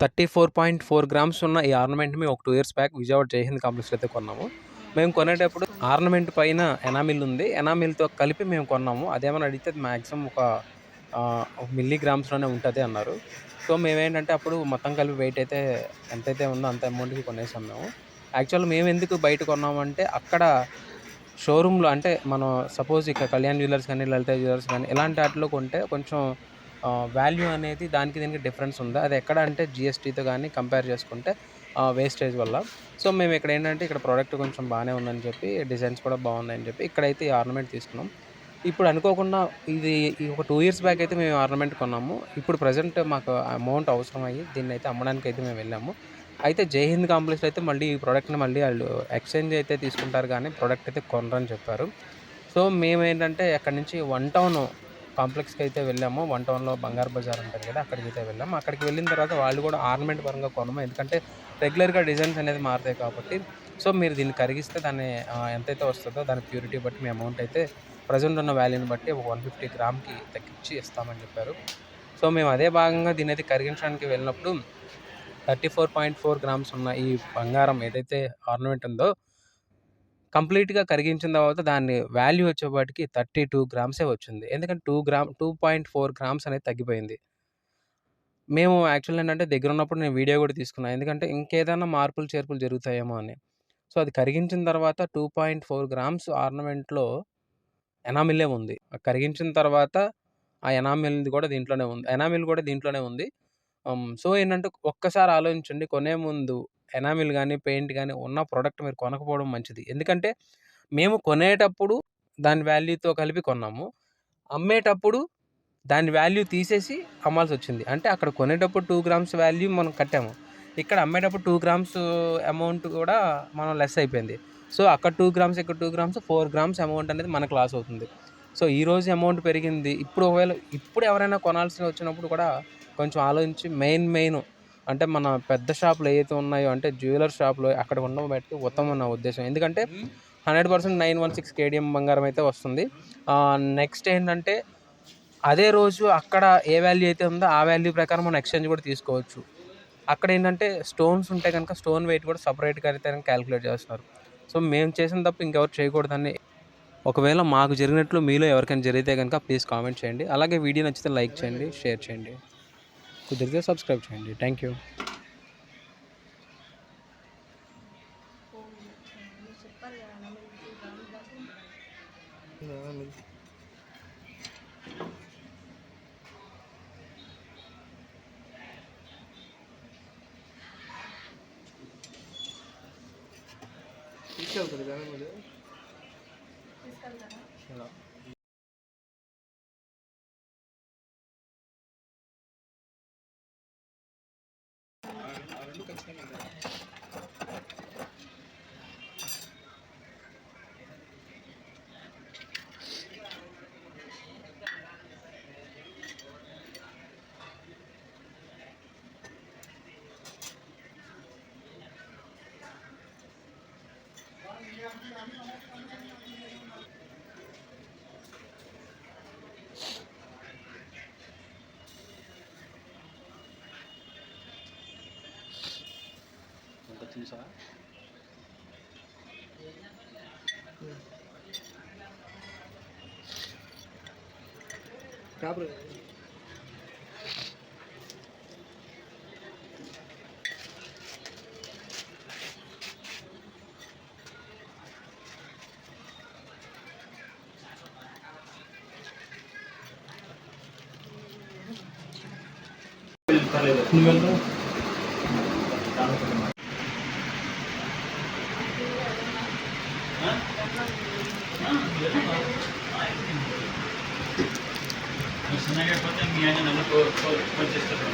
Thirty four point four grams ఉన్న ఈ ornament మేము ఒక two years back Vijayawada Jayahind కాంప్లెక్స్లో అయితే కొన్నాము. మేము కొనేటప్పుడు ఆర్నమెంట్ పైన ఎనామిల్ ఉంది. ఎనామిల్తో కలిపి మేము కొన్నాము. అదేమని అడిగితే మ్యాక్సిమం ఒక మిల్లీగ్రామ్స్లోనే మిల్లీ గ్రామ్స్లోనే ఉంటుంది అన్నారు. సో మేమేంటంటే అప్పుడు మొత్తం కలిపి వెయిట్ అయితే ఎంతైతే ఉందో అంత అమౌంట్కి కొనేసాం మేము. యాక్చువల్ మేము ఎందుకు బయట కొన్నామంటే అక్కడ షోరూంలో అంటే మనం సపోజ్ ఇక కళ్యాణ్ జ్యువెలర్స్ కానీ లలిత జ్యువెలర్స్ కానీ ఇలాంటి వాటిలో కొంటే కొంచెం వాల్యూ అనేది దానికి దీనికి డిఫరెన్స్ ఉంది? అది ఎక్కడ అంటే జిఎస్టీతో కానీ కంపేర్ చేసుకుంటే వేస్టేజ్ వల్ల. సో మేము ఇక్కడ ఏంటంటే ఇక్కడ ప్రోడక్ట్ కొంచెం బాగానే ఉందని చెప్పి డిజైన్స్ కూడా బాగున్నాయని చెప్పి ఇక్కడైతే ఈ ఆర్నమెంట్ తీసుకున్నాం. ఇప్పుడు అనుకోకుండా ఇది ఒక టూ ఇయర్స్ బ్యాక్ అయితే మేము ఆర్నమెంట్ కొన్నాము. ఇప్పుడు ప్రజెంట్ మాకు అమౌంట్ అవసరం అయ్యి దీన్ని అయితే అమ్మడానికి అయితే మేము వెళ్ళాము. అయితే జై హింద్ కాంప్లెక్స్లో అయితే మళ్ళీ ఈ ప్రోడక్ట్ని మళ్ళీ వాళ్ళు ఎక్స్చేంజ్ అయితే తీసుకుంటారు కానీ ప్రోడక్ట్ అయితే కొనరని చెప్పారు. సో మేము ఏంటంటే అక్కడి నుంచి వన్ టౌన్ కాంప్లెక్స్కి అయితే వెళ్ళాము. వన్ టౌన్లో బంగారు బజార్ ఉంటుంది కదా అక్కడికి అయితే వెళ్ళాము. అక్కడికి వెళ్ళిన తర్వాత వాళ్ళు కూడా ఆర్నమెంట్ పరంగా కొనము. ఎందుకంటే రెగ్యులర్గా డిజైన్స్ అనేది మారుతాయి కాబట్టి. సో మీరు దీన్ని కరిగిస్తే దాన్ని ఎంతైతే వస్తుందో దాని ప్యూరిటీ బట్టి మీ అమౌంట్ అయితే ప్రజెంట్ ఉన్న వాల్యూని బట్టి ఒక వన్ ఫిఫ్టీ గ్రామ్కి తగ్గించి ఇస్తామని చెప్పారు. సో మేము అదే భాగంగా దీన్ని అయితే కరిగించడానికి వెళ్ళినప్పుడు thirty four point four grams ఉన్న ఈ బంగారం ఏదైతే ఆర్నమెంట్ ఉందో కంప్లీట్గా కరిగించిన తర్వాత దాని వాల్యూ వచ్చేపాటికి థర్టీ టూ గ్రామ్సే వచ్చింది. ఎందుకంటే two gram two point four grams అనేది తగ్గిపోయింది. మేము యాక్చువల్ ఏంటంటే దగ్గర ఉన్నప్పుడు నేను వీడియో కూడా తీసుకున్నాను ఎందుకంటే ఇంకేదైనా మార్పులు చేర్పులు జరుగుతాయేమో అని. సో అది కరిగించిన తర్వాత టూ పాయింట్ ఫోర్ గ్రామ్స్ ఆర్నమెంట్లో ఎనామిలే ఉంది. కరిగించిన తర్వాత ఆ ఎనామిల్ది కూడా దీంట్లోనే ఉంది. ఎనామిల్ కూడా దీంట్లోనే ఉంది. సో ఏంటంటే ఒక్కసారి ఆలోచించండి. కొనే ముందు ఎనామిల్ కానీ పెయింట్ కానీ ఉన్న ప్రోడక్ట్ మీరు కొనకపోవడం మంచిది. ఎందుకంటే మేము కొనేటప్పుడు దాని వాల్యూతో కలిపి కొన్నాము. అమ్మేటప్పుడు దాని వాల్యూ తీసేసి అమ్మాల్సి వచ్చింది అంటే అక్కడ కొనేటప్పుడు టూ గ్రామ్స్ వాల్యూ మనం కట్టాము. ఇక్కడ అమ్మేటప్పుడు టూ గ్రామ్స్ అమౌంట్ కూడా మనం లెస్ అయిపోయింది. సో అక్కడ టూ గ్రామ్స్ ఇక్కడ two grams four grams amount అనేది మనకు లాస్ అవుతుంది. సో ఈ రోజు అమౌంట్ పెరిగింది. ఇప్పుడు ఒకవేళ ఇప్పుడు ఎవరైనా కొనాల్సి వచ్చినప్పుడు కూడా కొంచెం ఆలోచించి మెయిన్ మెయిన్ అంటే మన పెద్ద షాపులు ఏవైతే ఉన్నాయో అంటే జ్యువెలర్ షాప్లో అక్కడ ఉండడం బట్టి ఉత్తమం నా ఉద్దేశం. ఎందుకంటే hundred percent nine one six KDM బంగారం అయితే వస్తుంది. నెక్స్ట్ ఏంటంటే అదే రోజు అక్కడ ఏ వాల్యూ అయితే ఉందో ఆ వాల్యూ ప్రకారం మనం ఎక్స్చేంజ్ కూడా తీసుకోవచ్చు. అక్కడ ఏంటంటే స్టోన్స్ ఉంటే కనుక స్టోన్ వెయిట్ కూడా సపరేట్గా అయితే క్యాలిక్యులేట్ చేస్తున్నారు. సో మేము చేసిన తప్ప ఇంకెవరు చేయకూడదని ఒకవేళ మాకు జరిగినట్లు మీలో ఎవరికైనా జరిగితే కనుక ప్లీజ్ కామెంట్ చేయండి. అలాగే వీడియో నచ్చితే లైక్ చేయండి షేర్ చేయండి. కుదిరితే సబ్స్క్రైబ్ చేయండి. థ్యాంక్ యూ చెప్పారు కదా నమ్మిది తీసుకెళ్తారు? కానీ మీరు తీసుకెళ్తారా ఇలా ఎంత చూసా కాపురం నువ్వు వెళ్తావు చిన్నగా పోతే మీ ఆయన నన్ను ఫోన్ చేస్తారు